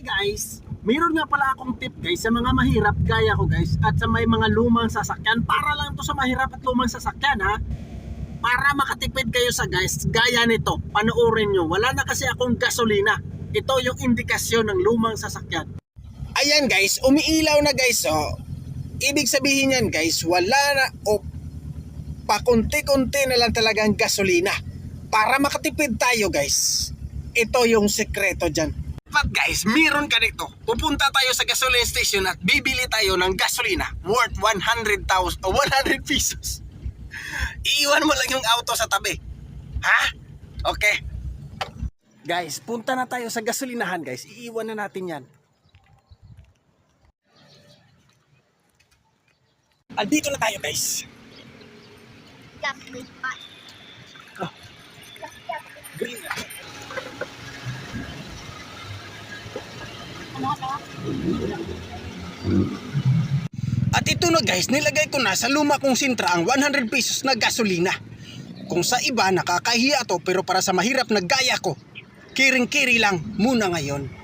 guys, mayroon nga pala akong tip guys sa mga mahirap gaya ko guys at sa may mga lumang sasakyan para lang to sa mahirap at lumang sasakyan ha para makatipid kayo sa guys gaya nito panoorin nyo wala na kasi akong gasolina ito yung indikasyon ng lumang sasakyan Ayan guys, umiilaw na guys oh. Ibig sabihin yan guys, wala na o pakunti-kunti na lang talagang gasolina. Para makatipid tayo guys. Ito yung sekreto dyan. But guys, meron ka nito. Pupunta tayo sa gasoline station at bibili tayo ng gasolina worth 100,000 o 100 pesos. Iiwan mo lang yung auto sa tabi. Ha? Okay. Guys, punta na tayo sa gasolinahan guys. Iiwan na natin yan. Andito na tayo guys. Oh. At ito na guys, nilagay ko na sa luma kong sintra ang 100 pesos na gasolina. Kung sa iba nakakahiya to pero para sa mahirap na gaya ko, kiring-kiri lang muna ngayon.